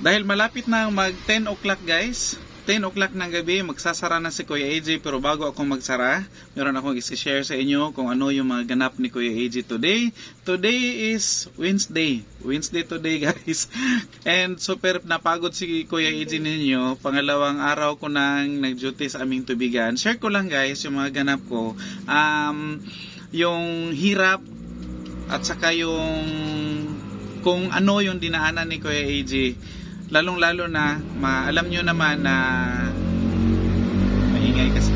Dahil malapit na mag 10 o'clock guys, 10 o'clock ng gabi, magsasara na si Kuya AJ pero bago ako magsara, meron akong isi-share sa inyo kung ano yung mga ganap ni Kuya AJ today. Today is Wednesday. Wednesday today guys. And super napagod si Kuya AJ ninyo. Pangalawang araw ko nang nag-duty sa aming tubigan. Share ko lang guys yung mga ganap ko. Um, yung hirap at saka yung kung ano yung dinaanan ni Kuya AJ lalong lalo na ma, alam nyo naman na maingay kasi.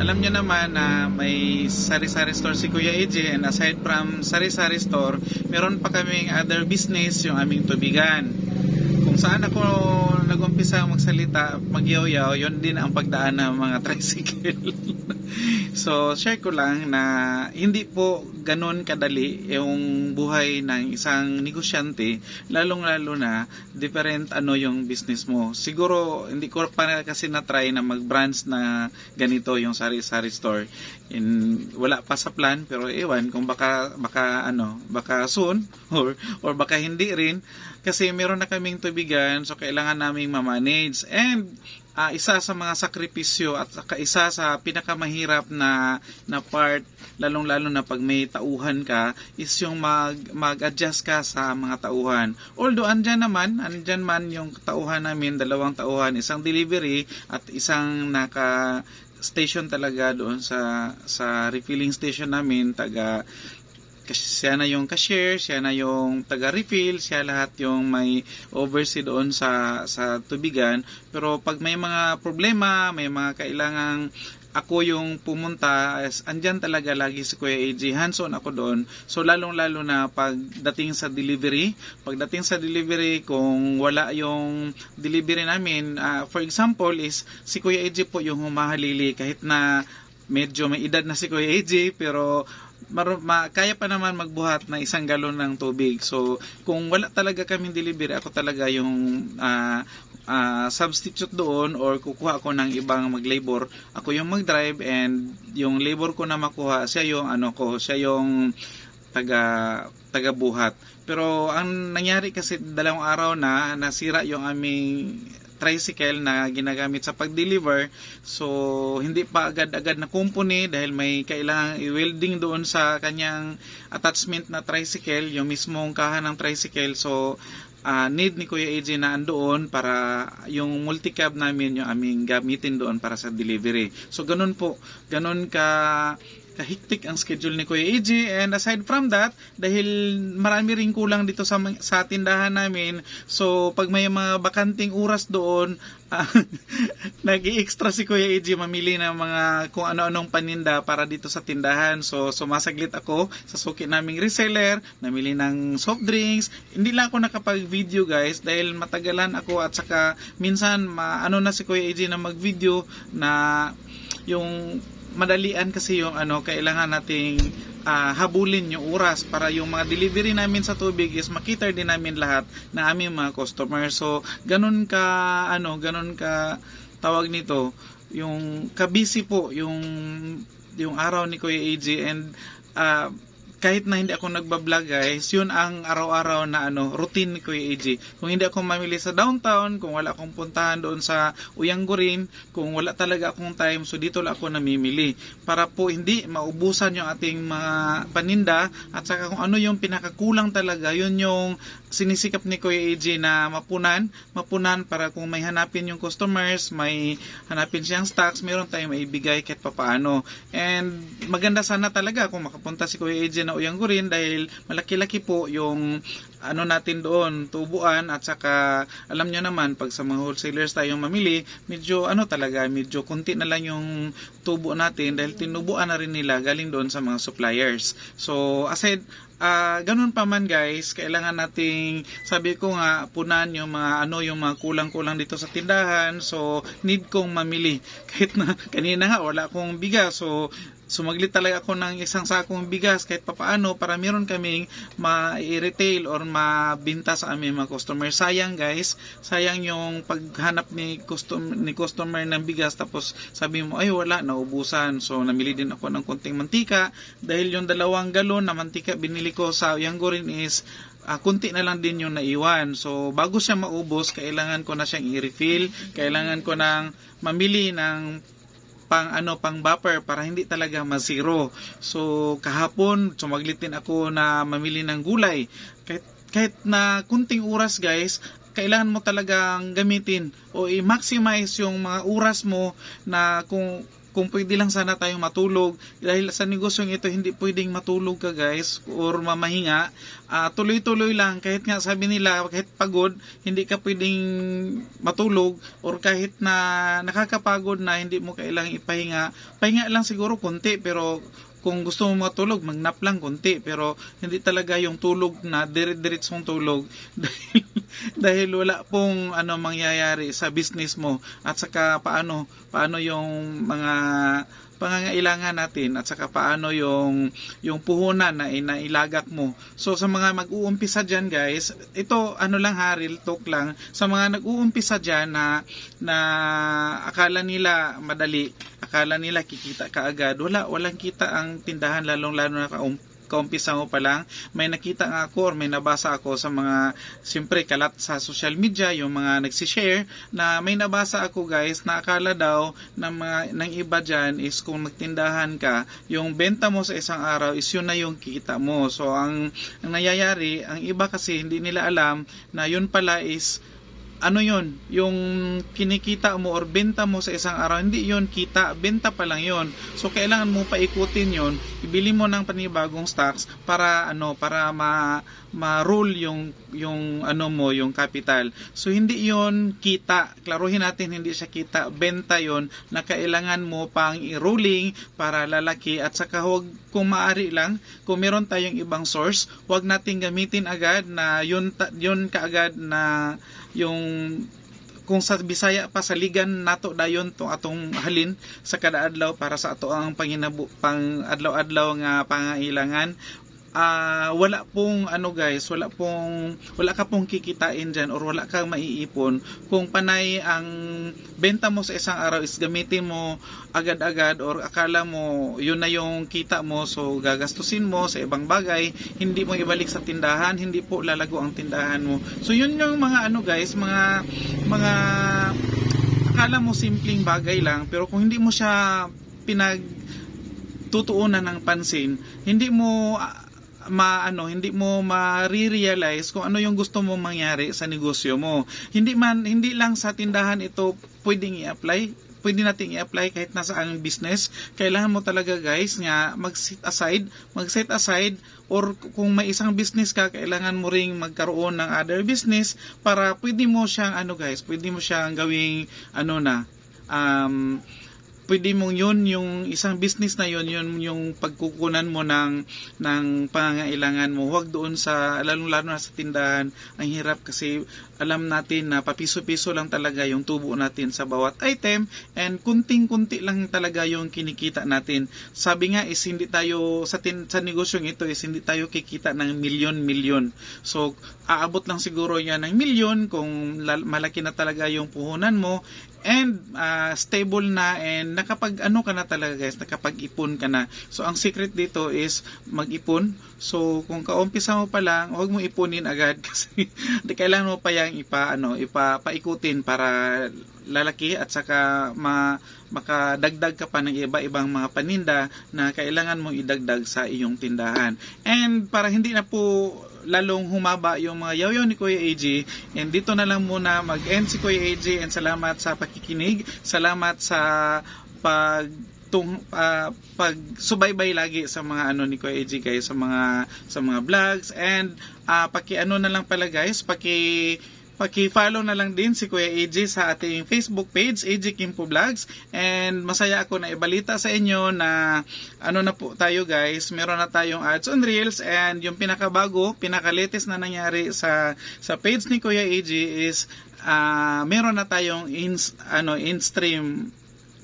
Alam nyo naman na may sari-sari store si Kuya AJ and aside from sari-sari store meron pa kaming other business yung aming tubigan. Kung saan ako nagumpisa magsalita magyaw-yaw yun din ang pagdaan ng mga tricycle. So share ko lang na hindi po ganun kadali yung buhay ng isang negosyante lalong lalo na different ano yung business mo. Siguro hindi ko pa kasi na try na mag branch na ganito yung sari-sari store. In wala pa sa plan pero ewan kung baka baka ano baka soon or or baka hindi rin. Kasi meron na kaming tubigan so kailangan naming ma-manage. And ah, isa sa mga sakripisyo at isa sa pinakamahirap na na part lalong lalo na pag may tauhan ka is yung mag mag-adjust ka sa mga tauhan although andyan naman andyan man yung tauhan namin dalawang tauhan isang delivery at isang naka station talaga doon sa sa refilling station namin taga kasi siya na yung cashier, siya na yung taga-refill, siya lahat yung may oversee doon sa sa tubigan. Pero pag may mga problema, may mga kailangang ako yung pumunta, as andyan talaga lagi si Kuya AJ, hands-on ako doon. So lalong-lalo na pagdating sa delivery, pagdating sa delivery kung wala yung delivery namin, ah, for example is si Kuya AJ po yung humahalili kahit na medyo may edad na si Kuya AJ pero mar- ma- kaya pa naman magbuhat ng isang galon ng tubig. So, kung wala talaga kaming delivery, ako talaga yung ah, ah, substitute doon or kukuha ako ng ibang mag-labor. Ako yung mag-drive and yung labor ko na makuha, siya yung ano ko, siya yung taga taga buhat. Pero ang nangyari kasi dalawang araw na nasira yung aming tricycle na ginagamit sa pag-deliver. So, hindi pa agad-agad na kumpuni dahil may kailangang i-welding doon sa kanyang attachment na tricycle, yung mismong kaha ng tricycle. So, ah, need ni Kuya AJ na andoon para yung multicab namin yung aming gamitin doon para sa delivery. So, ganun po. Ganun ka kahiktik ang schedule ni Kuya AJ and aside from that dahil marami ring kulang dito sa sa tindahan namin so pag may mga bakanting oras doon ah, nag-extra si Kuya AJ mamili ng mga kung ano-anong paninda para dito sa tindahan. So sumasaglit ako sa suki naming reseller namili ng soft drinks. Hindi lang ako nakapag-video guys dahil matagalan ako at saka minsan maano na si Kuya AJ na mag-video na yung madalian kasi yung ano kailangan nating ah, habulin yung oras para yung mga delivery namin sa tubig is makita din namin lahat na aming mga customer. So ganun ka ano ganun ka tawag nito yung kabisi po yung yung araw ni Kuya AJ and ah, kahit na hindi ako nagbablog guys, yun ang araw-araw na ano, routine ni Kuya AJ. Kung hindi ako mamili sa downtown, kung wala akong puntahan doon sa Uyanggurin, kung wala talaga akong time, so dito lang ako namimili. Para po hindi maubusan yung ating mga paninda at saka kung ano yung pinakakulang talaga, yun yung sinisikap ni Kuya AJ na mapunan, mapunan para kung may hanapin yung customers, may hanapin siyang stocks, meron tayong maibigay kahit papaano. And maganda sana talaga kung makapunta si Kuya AJ na Uyanggurin dahil malaki-laki po yung ano natin doon, tubuan at saka alam nyo naman pag sa mga wholesalers tayong mamili, medyo ano talaga, medyo kunti na lang yung tubo natin dahil tinubuan na rin nila galing doon sa mga suppliers. So aside Ah, ganun pa man guys, kailangan nating sabi ko nga punan yung mga ano yung mga kulang-kulang dito sa tindahan. So need kong mamili. Kahit na kanina nga wala akong bigas. So sumaglit talaga ako ng isang sakong bigas kahit papaano para meron kaming ma-retail or mabinta sa aming mga customer. Sayang guys, sayang yung paghanap ni, custom, ni customer ng bigas tapos sabi mo ay wala, naubusan. So namili din ako ng konting mantika dahil yung dalawang galon na mantika binili ko sa Yangorin is ah, kunti na lang din yung naiwan. So, bago siya maubos, kailangan ko na siyang i-refill. Kailangan ko nang mamili ng pang ano pang buffer para hindi talaga masiro. So kahapon sumaglit din ako na mamili ng gulay. Kahit kahit na kunting oras guys, kailangan mo talagang gamitin o i-maximize yung mga oras mo na kung kung pwede lang sana tayong matulog. Dahil sa negosyong ito hindi pwedeng matulog ka guys or mamahinga. Ah, tuloy-tuloy lang. Kahit nga sabi nila kahit pagod hindi ka pwedeng matulog or kahit na nakakapagod na hindi mo kailangang ipahinga. Pahinga lang siguro konti pero kung gusto mo matulog, magnap lang konti. Pero hindi talaga yung tulog na dire-diretsong tulog. Dahil, dahil wala pong ano mangyayari sa business mo. At saka paano paano yung mga pangangailangan natin. At saka paano yung yung puhunan na inailagak mo. So sa mga mag-uumpisa diyan guys, ito ano lang ha, talk lang. Sa mga nag-uumpisa diyan na na akala nila madali, akala nila kikita kaagad. Wala walang kita ang tindahan lalong lalo na kaum- kaumpisa mo pa lang, may nakita nga ako or may nabasa ako sa mga, siyempre kalat sa social media, yung mga nagsishare, na may nabasa ako guys, na akala daw ng, mga, ng iba dyan is kung nagtindahan ka, yung benta mo sa isang araw is yun na yung kita mo. So ang, ang nangyayari, ang iba kasi hindi nila alam na yun pala is ano yon yung kinikita mo or benta mo sa isang araw hindi yon kita benta pa lang yon so kailangan mo paikutin yon ibili mo ng panibagong stocks para ano para ma ma-roll yung yung ano mo yung capital. So hindi yon kita. Klaruhin natin hindi siya kita benta yon na kailangan mo pang i-rolling para lalaki. At saka huwag kung maari lang kung meron tayong ibang source huwag nating gamitin agad na yun yun kaagad na yung kung sa Bisaya pa sa ligan nato dayon tong atong halin sa kada adlaw para sa ato ang panginabu pang adlaw-adlaw nga pangailangan ah wala pong ano guys, wala pong wala ka pong kikitain diyan or wala kang maiipon kung panay ang benta mo sa isang araw is gamitin mo agad-agad or akala mo yun na yung kita mo so gagastusin mo sa ibang bagay, hindi mo ibalik sa tindahan, hindi po lalago ang tindahan mo. So yun yung mga ano guys, mga mga akala mo simpleng bagay lang pero kung hindi mo siya pinag tutuunan ng pansin, hindi mo ah, maano hindi mo ma-realize kung ano yung gusto mong mangyari sa negosyo mo. Hindi man hindi lang sa tindahan ito pwedeng i-apply pwede nating i-apply kahit nasa ang business. Kailangan mo talaga guys nga mag-set aside, mag-set aside or kung may isang business ka, kailangan mo ring magkaroon ng other business para pwede mo siyang ano guys, pwede mo siyang gawing ano na um, pwede mong yun yung isang business na yun yun yung pagkukunan mo ng ng pangangailangan mo. Huwag doon sa lalong lalo na sa tindahan ang hirap kasi alam natin na papiso-piso lang talaga yung tubo natin sa bawat item and kunting-kunti lang talaga yung kinikita natin. Sabi nga is hindi tayo sa tin, sa negosyong ito is hindi tayo kikita ng milyon-milyon. So aabot lang siguro yan ng milyon kung malaki na talaga yung puhunan mo and ah, stable na and nakapag ano ka na talaga guys nakapag-ipon ka na. So ang secret dito is mag-ipon. So kung kaumpisa mo pa lang huwag mo ipunin agad kasi kailangan mo pa yang ipa ano ipa paikutin para lalaki at saka ma, makadagdag ka pa ng iba-ibang mga paninda na kailangan mong idagdag sa iyong tindahan and para hindi na po lalong humaba yung mga yaw ni Kuya AJ. And dito na lang muna mag-end si Kuya AJ and salamat sa pakikinig. Salamat sa pag tung uh, pagsubaybay lagi sa mga ano ni Kuya AJ guys sa mga sa mga vlogs and uh, paki ano na lang pala guys paki Paki-follow na lang din si Kuya AJ sa ating Facebook page, AJ Kimpo Vlogs. And masaya ako na ibalita sa inyo na ano na po tayo guys, meron na tayong ads on Reels and yung pinakabago, pinaka-latest na nangyari sa sa page ni Kuya AJ is ah, meron na tayong in, ano, in-stream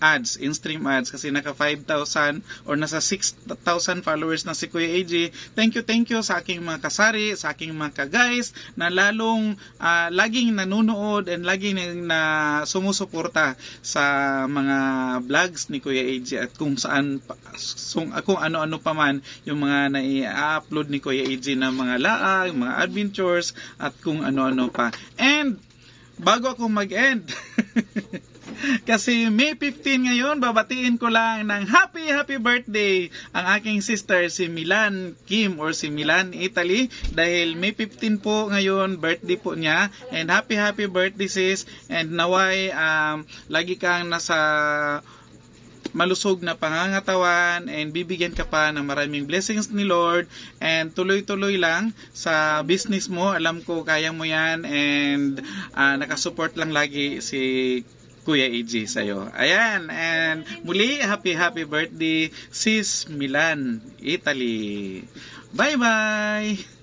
ads, in-stream ads kasi naka 5,000 or nasa 6,000 followers na si Kuya AJ. Thank you, thank you sa aking mga kasari, sa aking mga ka-guys na lalong ah, laging nanonood and laging na, sumusuporta sa mga vlogs ni Kuya AJ at kung saan kung ano-ano pa man yung mga nai-upload ni Kuya AJ na mga laag, mga adventures at kung ano-ano pa. And bago ako mag-end Kasi May 15 ngayon, babatiin ko lang ng happy happy birthday ang aking sister si Milan Kim or si Milan Italy. Dahil May 15 po ngayon birthday po niya. And happy happy birthday sis. And naway um, lagi kang nasa malusog na pangangatawan and bibigyan ka pa ng maraming blessings ni Lord. And tuloy-tuloy lang sa business mo. Alam ko kaya mo yan and ah, nakasupport lang lagi si Kuya AJ sa'yo. Ayan, and muli, happy happy birthday, sis Milan, Italy. Bye-bye!